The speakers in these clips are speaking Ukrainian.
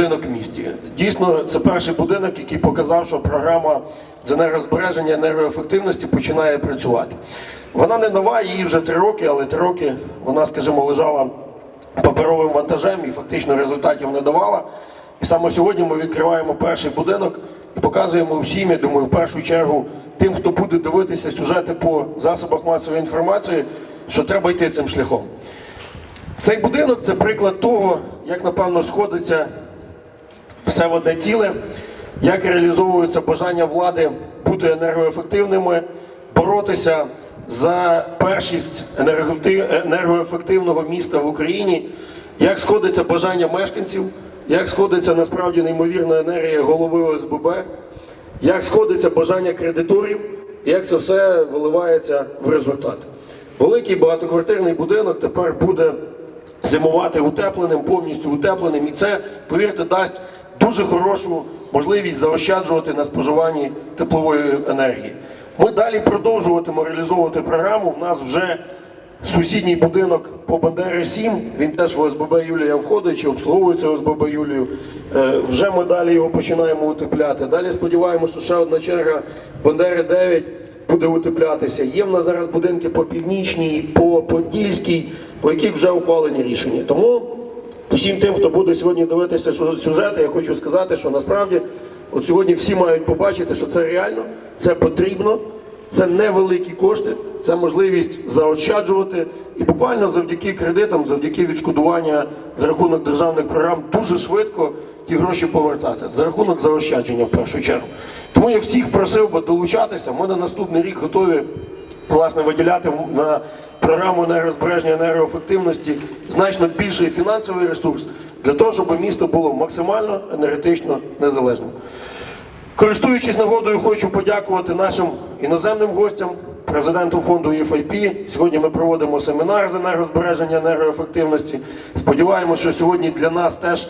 будинок в місті. Дійсно, це перший будинок, який показав, що програма з енергозбереження енергоефективності починає працювати. Вона не нова, їй вже три роки, але три роки вона, скажімо, лежала паперовим вантажем і фактично результатів не давала. І саме сьогодні ми відкриваємо перший будинок і показуємо всім, я думаю, в першу чергу тим, хто буде дивитися сюжети по засобах масової інформації, що треба йти цим шляхом. Цей будинок це приклад того, як напевно сходиться все в одне ціле, як реалізовується бажання влади бути енергоефективними, боротися за першість енергоефективного міста в Україні, як сходиться бажання мешканців, як сходиться насправді неймовірна енергія голови ОСББ, як сходиться бажання кредиторів, як це все виливається в результат. Великий багатоквартирний будинок тепер буде зимувати утепленим, повністю утепленим, і це, повірте, дасть дуже хорошу можливість заощаджувати на споживанні теплової енергії. Ми далі продовжуватимемо реалізовувати програму. В нас вже сусідній будинок по Бандери 7, він теж в ОСББ Юлія входить, чи обслуговується ОСББ Юлію. Е, Вже ми далі його починаємо утепляти. Далі сподіваємося, що ще одна черга Бандери 9 буде утеплятися. Є в нас зараз будинки по північній, по Подільській, по яких вже ухвалені рішення. Тому усім тим, хто буде сьогодні дивитися сю- сюжети, я хочу сказати, що насправді от сьогодні всі мають побачити, що це реально, це потрібно. Це невеликі кошти, це можливість заощаджувати і буквально завдяки кредитам, завдяки відшкодування за рахунок державних програм дуже швидко ті гроші повертати за рахунок заощадження в першу чергу. Тому я всіх просив би долучатися. Ми на наступний рік готові власне виділяти на програму енергозбереження енергоефективності значно більший фінансовий ресурс для того, щоб місто було максимально енергетично незалежним. Користуючись нагодою, хочу подякувати нашим іноземним гостям, президенту фонду EFIP. Сьогодні ми проводимо семінар з енергозбереження енергоефективності. Сподіваємося, що сьогодні для нас теж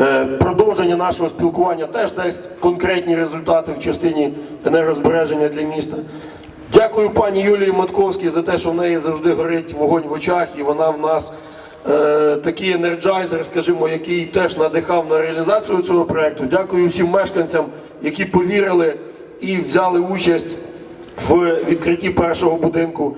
е, продовження нашого спілкування теж дасть конкретні результати в частині енергозбереження для міста. Дякую пані Юлії Матковській за те, що в неї завжди горить вогонь в очах, і вона в нас е, такий енерджайзер, скажімо, який теж надихав на реалізацію цього проекту. Дякую всім мешканцям, які повірили і взяли участь в відкритті першого будинку.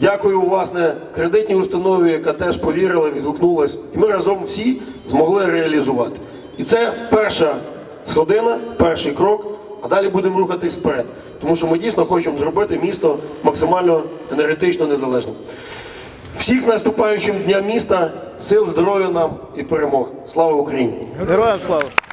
Дякую, власне, кредитній установі, яка теж повірила, відгукнулась. І ми разом всі змогли реалізувати. І це перша сходина, перший крок. А далі будемо рухатись вперед, тому що ми дійсно хочемо зробити місто максимально енергетично незалежним. Всіх з наступаючим дням міста, сил, здоров'я нам і перемог. Слава Україні! Героям слава!